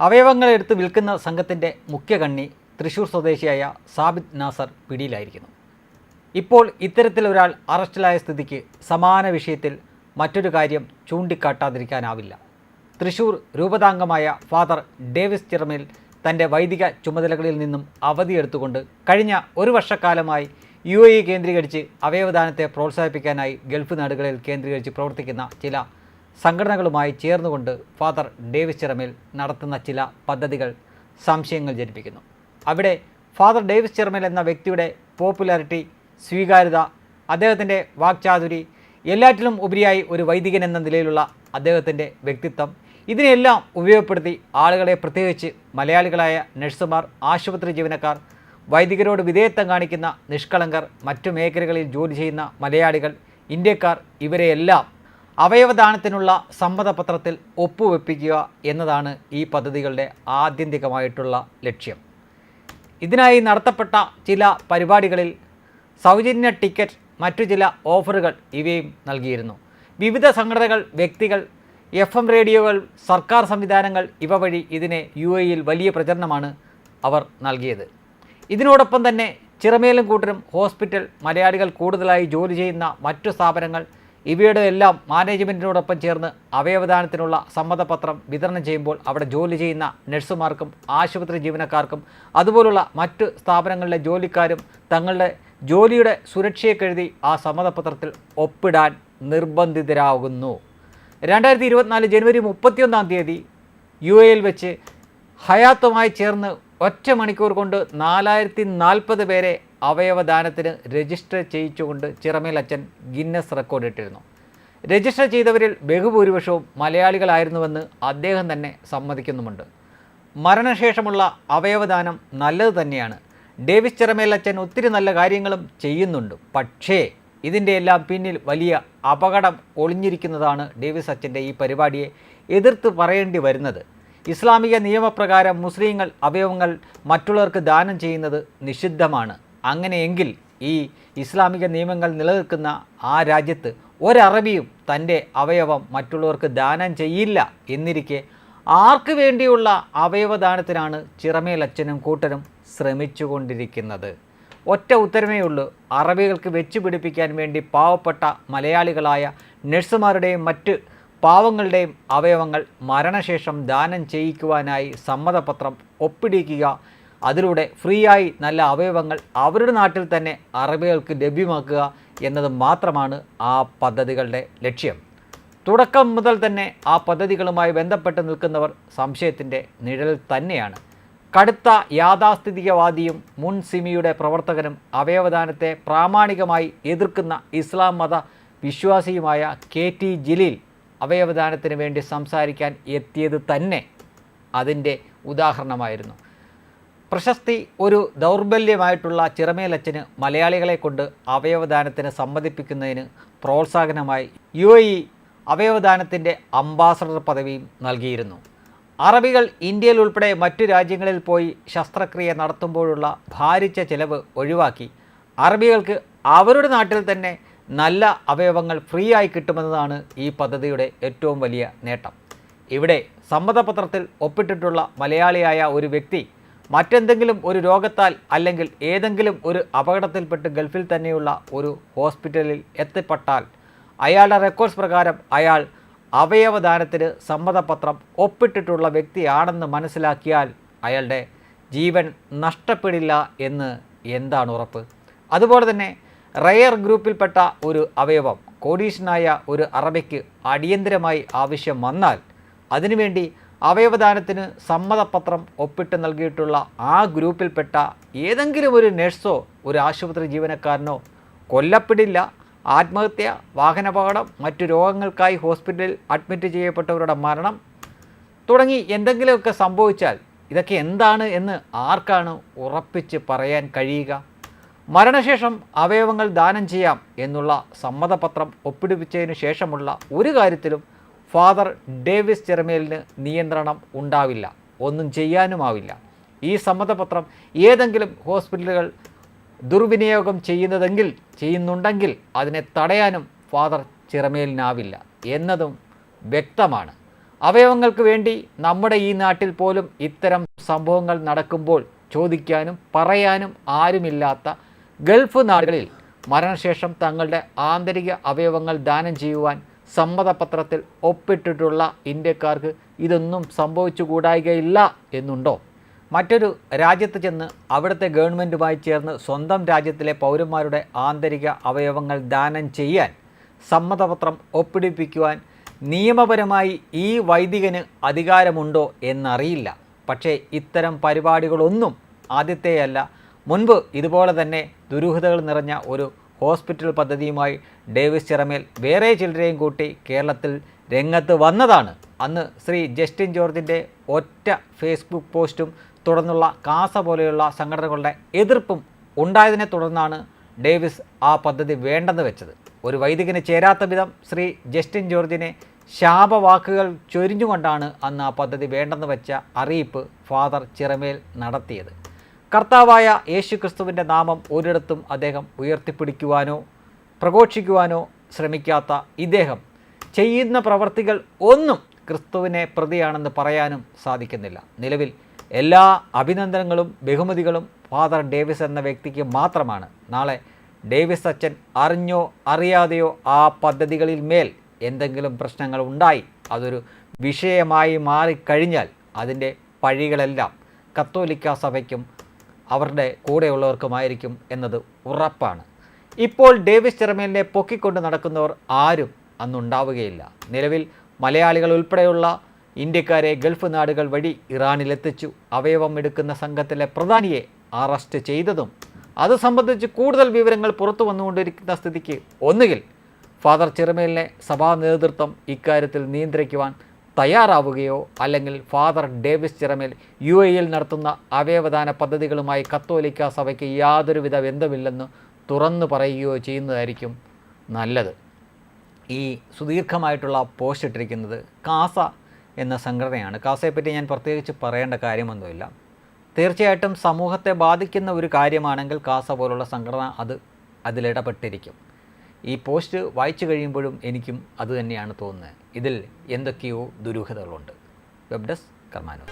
അവയവങ്ങൾ എടുത്ത് വിൽക്കുന്ന സംഘത്തിന്റെ മുഖ്യ കണ്ണി തൃശൂർ സ്വദേശിയായ സാബിദ് നാസർ പിടിയിലായിരിക്കുന്നു. ഇപ്പോൾ ഇത്തരത്തിൽ ഇത്തരത്തിലൊരാൾ അറസ്റ്റിലായ സ്ഥിതിക്ക് സമാന വിഷയത്തിൽ മറ്റൊരു കാര്യം ചൂണ്ടിക്കാട്ടാതിരിക്കാനാവില്ല. തൃശൂർ രൂപതാംഗമായ ഫാദർ ഡേവിസ് ചിറമേൽ തന്റെ വൈദിക ചുമതലകളിൽ നിന്നും അവധിയെടുത്തുകൊണ്ട് കഴിഞ്ഞ ഒരു വർഷക്കാലമായി യു എ കേന്ദ്രീകരിച്ച് അവയവദാനത്തെ പ്രോത്സാഹിപ്പിക്കാനായി ഗൾഫ് നാടുകളിൽ കേന്ദ്രീകരിച്ച് പ്രവർത്തിക്കുന്ന ചില സംഘടനകളുമായി ചേർന്നുകൊണ്ട് ഫാദർ ഡേവിസ് ചിറമേൽ നടത്തുന്ന ചില പദ്ധതികൾ സംശയങ്ങൾ ജനിപ്പിക്കുന്നു. അവിടെ ഫാദർ ഡേവിസ് ചിറമേൽ എന്ന വ്യക്തിയുടെ പോപ്പുലാരിറ്റി സ്വീകാര്യത അദ്ദേഹത്തിന്റെ വാക്ചാതുരി എല്ലാറ്റിലും ഉപരിയായി ഒരു വൈദികൻ എന്ന നിലയിലുള്ള അദ്ദേഹത്തിന്റെ വ്യക്തിത്വം. ഇതിനെല്ലാം ഉപയോഗപ്പെടുത്തി ആളുകളെ പ്രത്യേകിച്ച് മലയാളികളായ നഴ്സുമാർ ആശുപത്രി ജീവനക്കാർ വൈദികരോട് വിധേയത്വം കാണിക്കുന്ന നിഷ്കളങ്കർ മറ്റു മേഖലകളിൽ ജോലി ചെയ്യുന്ന മലയാളികൾ ഇന്ത്യക്കാർ ഇവരെയെല്ലാം അവയവദാനത്തിനുള്ള സമ്മതപത്രത്തിൽ ഒപ്പുവെപ്പിക്കുക എന്നതാണ് ഈ പദ്ധതികളുടെ ആത്യന്തികമായിട്ടുള്ള ലക്ഷ്യം. ഇതിനായി നടത്തപ്പെട്ട ചില പരിപാടികളിൽ സൗജന്യ ടിക്കറ്റ് മറ്റു ചില ഓഫറുകൾ ഇവയും നൽകിയിരുന്നു. വിവിധ സംഘടനകൾ വ്യക്തികൾ എഫ് എം റേഡിയോകൾ സർക്കാർ സംവിധാനങ്ങൾ ഇവ വഴി ഇതിനെ യു എയിൽ വലിയ പ്രചരണമാണ് അവർ നൽകിയത്. ഇതിനോടൊപ്പം തന്നെ ചിറമേലും കൂട്ടരും ഹോസ്പിറ്റൽ മലയാളികൾ കൂടുതലായി ജോലി ചെയ്യുന്ന മറ്റു സ്ഥാപനങ്ങൾ ഇവയുടെ എല്ലാം മാനേജ്മെന്റിനോടൊപ്പം ചേർന്ന് അവയവദാനത്തിനുള്ള സമ്മതപത്രം വിതരണം ചെയ്യുമ്പോൾ അവിടെ ജോലി ചെയ്യുന്ന നഴ്സുമാർക്കും ആശുപത്രി ജീവനക്കാർക്കും അതുപോലുള്ള മറ്റ് സ്ഥാപനങ്ങളിലെ ജോലിക്കാരും തങ്ങളുടെ ജോലിയുടെ സുരക്ഷയെ കരുതി ആ സമ്മതപത്രത്തിൽ ഒപ്പിടാൻ നിർബന്ധിതരാകുന്നു. രണ്ടായിരത്തി ഇരുപത്തിനാല് ജനുവരി മുപ്പത്തിയൊന്നാം തീയതി യു എയിൽ വെച്ച് ഹയാത്തുമായി ചേർന്ന് ഒറ്റ മണിക്കൂർ കൊണ്ട് നാലായിരത്തി നാൽപ്പത് പേരെ അവയവദാനത്തിന് രജിസ്റ്റർ ചെയ്യിച്ചുകൊണ്ട് ചിറമേൽ അച്ഛൻ ഗിന്നസ് റെക്കോർഡ് ഇട്ടിരുന്നു. രജിസ്റ്റർ ചെയ്തവരിൽ ബഹുഭൂരിപക്ഷവും മലയാളികളായിരുന്നുവെന്ന് അദ്ദേഹം തന്നെ സമ്മതിക്കുന്നുമുണ്ട്. മരണശേഷമുള്ള അവയവദാനം നല്ലത് തന്നെയാണ്. ഡേവിസ് ചിറമേൽ അച്ഛൻ ഒത്തിരി നല്ല കാര്യങ്ങളും ചെയ്യുന്നുണ്ട്. പക്ഷേ ഇതിന്റെ എല്ലാം പിന്നിൽ വലിയ അപകടം ഒളിഞ്ഞിരിക്കുന്നതാണ് ഡേവിസ് അച്ഛന്റെ ഈ പരിപാടിയെ എതിർത്ത് പറയേണ്ടി വരുന്നത്. ഇസ്ലാമിക നിയമപ്രകാരം മുസ്ലിങ്ങൾ അവയവങ്ങൾ മറ്റുള്ളവർക്ക് ദാനം ചെയ്യുന്നത് നിഷിദ്ധമാണ്. അങ്ങനെയെങ്കിൽ ഈ ഇസ്ലാമിക നിയമങ്ങൾ നിലനിൽക്കുന്ന ആ രാജ്യത്ത് ഒരറബിയും തന്റെ അവയവം മറ്റുള്ളവർക്ക് ദാനം ചെയ്യില്ല എന്നിരിക്കെ ആർക്ക് വേണ്ടിയുള്ള അവയവദാനത്തിനാണ് ചിറമേലച്ഛനും കൂട്ടരും ശ്രമിച്ചുകൊണ്ടിരിക്കുന്നത്? ഒറ്റ ഉത്തരമേ ഉള്ളൂ. അറബികൾക്ക് വെച്ചുപിടിപ്പിക്കാൻ വേണ്ടി പാവപ്പെട്ട മലയാളികളായ നഴ്സുമാരുടെയും മറ്റ് പാവങ്ങളുടെയും അവയവങ്ങൾ മരണശേഷം ദാനം ചെയ്യിക്കുവാനായി സമ്മതപത്രം ഒപ്പിടിക്കുക. അതിലൂടെ ഫ്രീ ആയി നല്ല അവയവങ്ങൾ അവരുടെ നാട്ടിൽ തന്നെ അറബികൾക്ക് ലഭ്യമാക്കുക എന്നത് മാത്രമാണ് ആ പദ്ധതികളുടെ ലക്ഷ്യം. തുടക്കം മുതൽ തന്നെ ആ പദ്ധതികളുമായി ബന്ധപ്പെട്ട് നിൽക്കുന്നവർ സംശയത്തിന്റെ നിഴൽ തന്നെയാണ്. കടുത്ത യാഥാസ്ഥിതികവാദിയും മുൻ സിമിയുടെ പ്രവർത്തകനും അവയവദാനത്തെ പ്രാമാണികമായി എതിർക്കുന്ന ഇസ്ലാം മത വിശ്വാസിയുമായ കെ ടി ജലീൽ അവയവദാനത്തിന് വേണ്ടി സംസാരിക്കാൻ എത്തിയത് തന്നെ അതിന്റെ ഉദാഹരണമായിരുന്നു. പ്രശസ്തി ഒരു ദൗർബല്യമായിട്ടുള്ള ചിറമേലച്ചന് മലയാളികളെ കൊണ്ട് അവയവദാനത്തിന് സമ്മതിപ്പിക്കുന്നതിന് പ്രോത്സാഹനമായി യു എ ഇ അവയവദാനത്തിന്റെ അംബാസഡർ പദവിയും നൽകിയിരുന്നു. അറബികൾ ഇന്ത്യയിൽ ഉൾപ്പെടെ മറ്റു രാജ്യങ്ങളിൽ പോയി ശസ്ത്രക്രിയ നടത്തുമ്പോഴുള്ള ഭാരിച്ച ചെലവ് ഒഴിവാക്കി. അറബികൾക്ക് അവരുടെ നാട്ടിൽ തന്നെ നല്ല അവയവങ്ങൾ ഫ്രീ ആയി കിട്ടുമെന്നതാണ് ഈ പദ്ധതിയുടെ ഏറ്റവും വലിയ നേട്ടം. ഇവിടെ സമ്മതപത്രത്തിൽ ഒപ്പിട്ടിട്ടുള്ള മലയാളിയായ ഒരു വ്യക്തി മറ്റെന്തെങ്കിലും ഒരു രോഗത്താൽ അല്ലെങ്കിൽ ഏതെങ്കിലും ഒരു അപകടത്തിൽപ്പെട്ട് ഗൾഫിൽ തന്നെയുള്ള ഒരു ഹോസ്പിറ്റലിൽ എത്തിപ്പെട്ടാൽ അയാളുടെ റെക്കോർഡ്സ് പ്രകാരം അയാൾ അവയവദാനത്തിന് സമ്മതപത്രം ഒപ്പിട്ടിട്ടുള്ള വ്യക്തിയാണെന്ന് മനസ്സിലാക്കിയാൽ അയാളുടെ ജീവൻ നഷ്ടപ്പെടില്ല എന്ന് എന്താണ് ഉറപ്പ്? അതുപോലെ തന്നെ റയർ ഗ്രൂപ്പിൽപ്പെട്ട ഒരു അവയവം കോഡീഷനായ ഒരു അറബിക്ക് അടിയന്തരമായി ആവശ്യം വന്നാൽ അതിനുവേണ്ടി അവയവദാനത്തിന് സമ്മതപത്രം ഒപ്പിട്ട് നൽകിയിട്ടുള്ള ആ ഗ്രൂപ്പിൽപ്പെട്ട ഏതെങ്കിലും ഒരു നഴ്സോ ഒരു ആശുപത്രി ജീവനക്കാരനോ കൊല്ലപ്പെടില്ല. ആത്മഹത്യ വാഹനാപകടം മറ്റു രോഗങ്ങൾക്കായി ഹോസ്പിറ്റലിൽ അഡ്മിറ്റ് ചെയ്യപ്പെട്ടവരുടെ മരണം തുടങ്ങി എന്തെങ്കിലുമൊക്കെ സംഭവിച്ചാൽ ഇതൊക്കെ എന്താണ് എന്ന് ആർക്കാണ് ഉറപ്പിച്ച് പറയാൻ കഴിയുക? മരണശേഷം അവയവങ്ങൾ ദാനം ചെയ്യാം എന്നുള്ള സമ്മതപത്രം ഒപ്പിടിപ്പിച്ചതിന് ശേഷമുള്ള ഒരു കാര്യത്തിലും ഫാദർ ഡേവിസ് ചെറമേലിന് നിയന്ത്രണം ഉണ്ടാവില്ല. ഒന്നും ചെയ്യാനുമാവില്ല. ഈ സമ്മതപത്രം ഏതെങ്കിലും ഹോസ്പിറ്റലുകൾ ദുർവിനിയോഗം ചെയ്യുന്നതെങ്കിൽ ചെയ്യുന്നുണ്ടെങ്കിൽ അതിനെ തടയാനും ഫാദർ ചിറമേലിനാവില്ല എന്നതും വ്യക്തമാണ്. അവയവങ്ങൾക്ക് വേണ്ടി നമ്മുടെ ഈ നാട്ടിൽ പോലും ഇത്തരം സംഭവങ്ങൾ നടക്കുമ്പോൾ ചോദിക്കാനും പറയാനും ആരുമില്ലാത്ത ഗൾഫ് നാടുകളിൽ മരണശേഷം തങ്ങളുടെ ആന്തരിക അവയവങ്ങൾ ദാനം ചെയ്യുവാൻ സമ്മതപത്രത്തിൽ ഒപ്പിട്ടിട്ടുള്ള ഇന്ത്യക്കാർക്ക് ഇതൊന്നും സംഭവിച്ചുകൂടായികയില്ല എന്നുണ്ടോ? മറ്റൊരു രാജ്യത്ത് ചെന്ന് അവിടുത്തെ ഗവൺമെന്റുമായി ചേർന്ന് സ്വന്തം രാജ്യത്തിലെ പൗരന്മാരുടെ ആന്തരിക അവയവങ്ങൾ ദാനം ചെയ്യാൻ സമ്മതപത്രം ഒപ്പിടിപ്പിക്കുവാൻ നിയമപരമായി ഈ വൈദികന് അധികാരമുണ്ടോ എന്നറിയില്ല. പക്ഷേ ഇത്തരം പരിപാടികളൊന്നും ആദ്യത്തെയല്ല മുൻപ് ഇതുപോലെ തന്നെ ദുരൂഹതകൾ നിറഞ്ഞ ഒരു ഹോസ്പിറ്റൽ പദ്ധതിയുമായി ഡേവിസ് ചിറമേൽ വേറെ ചിലരെയും കൂട്ടി കേരളത്തിൽ രംഗത്ത് വന്നതാണ്. അന്ന് ശ്രീ ജസ്റ്റിൻ ജോർജിന്റെ ഒറ്റ ഫേസ്ബുക്ക് പോസ്റ്റും തുടർന്നുള്ള കാസ പോലെയുള്ള സംഘടനകളുടെ എതിർപ്പും ഉണ്ടായതിനെ തുടർന്നാണ് ഡേവിസ് ആ പദ്ധതി വേണ്ടെന്ന് വെച്ചത്. ഒരു വൈദികന് ചേരാത്ത വിധം ശ്രീ ജസ്റ്റിൻ ജോർജിനെ ശാപവാക്കുകൾ ചൊരിഞ്ഞുകൊണ്ടാണ് അന്ന് ആ പദ്ധതി വേണ്ടെന്ന് വെച്ച അറിയിപ്പ് ഫാദർ ചിറമേൽ നടത്തിയത്. കർത്താവായ യേശു ക്രിസ്തുവിന്റെ നാമം ഒരിടത്തും അദ്ദേഹം ഉയർത്തിപ്പിടിക്കുവാനോ പ്രഘോഷിക്കുവാനോ ശ്രമിക്കാത്ത ഇദ്ദേഹം ചെയ്യുന്ന പ്രവർത്തികൾ ഒന്നും ക്രിസ്തുവിനെ പ്രതിയാണെന്ന് പറയാനും സാധിക്കുന്നില്ല. നിലവിൽ എല്ലാ അഭിനന്ദനങ്ങളും ബഹുമതികളും ഫാദർ ഡേവിസ് എന്ന വ്യക്തിക്ക് മാത്രമാണ്. നാളെ ഡേവിസ് അച്ഛൻ അറിഞ്ഞോ അറിയാതെയോ ആ പദ്ധതികളിൽ മേൽ എന്തെങ്കിലും പ്രശ്നങ്ങൾ ഉണ്ടായി അതൊരു വിഷയമായി മാറിക്കഴിഞ്ഞാൽ അതിന്റെ പഴികളെല്ലാം കത്തോലിക്ക സഭയ്ക്കും അവരുടെ കൂടെയുള്ളവർക്കുമായിരിക്കും എന്നത് ഉറപ്പാണ്. ഇപ്പോൾ ഡേവിസ് ചെറമേലിനെ പൊക്കിക്കൊണ്ട് നടക്കുന്നവർ ആരും അന്നുണ്ടാവുകയില്ല. നിലവിൽ മലയാളികൾ ഉൾപ്പെടെയുള്ള ഇന്ത്യക്കാരെ ഗൾഫ് നാടുകൾ വഴി ഇറാനിലെത്തിച്ചു. അവയവം എടുക്കുന്ന സംഘത്തിലെ പ്രധാനിയെ അറസ്റ്റ് ചെയ്തതും അത് സംബന്ധിച്ച് കൂടുതൽ വിവരങ്ങൾ പുറത്തു വന്നുകൊണ്ടിരിക്കുന്ന സ്ഥിതിക്ക് ഒന്നുകിൽ ഫാദർ ചെറുമേലിനെ സഭാ നേതൃത്വം ഇക്കാര്യത്തിൽ നിയന്ത്രിക്കുവാൻ തയ്യാറാവുകയോ അല്ലെങ്കിൽ ഫാദർ ഡേവിസ് ചിറമേൽ യു എയിൽ നടത്തുന്ന അവയവദാന പദ്ധതികളുമായി കത്തോലിക്ക സഭയ്ക്ക് യാതൊരുവിധ ബന്ധമില്ലെന്ന് തുറന്നു പറയുകയോ ചെയ്യുന്നതായിരിക്കും നല്ലത്. ഈ സുദീർഘമായിട്ടുള്ള പോസ്റ്റ് ഇട്ടിരിക്കുന്നത് കാസ എന്ന സംഘടനയാണ്. കാസയെപ്പറ്റി ഞാൻ പ്രത്യേകിച്ച് പറയേണ്ട കാര്യമൊന്നുമില്ല. തീർച്ചയായിട്ടും സമൂഹത്തെ ബാധിക്കുന്ന ഒരു കാര്യമാണെങ്കിൽ കാസ പോലുള്ള സംഘടന അത് അതിലിടപെട്ടിരിക്കും. ഈ പോസ്റ്റ് വായിച്ചു കഴിയുമ്പോഴും എനിക്കും അതുതന്നെയാണ് തോന്നുന്നത്. ഇതിൽ എന്തൊക്കെയോ ദുരൂഹതകളുണ്ട്. Web desk കർമാനോ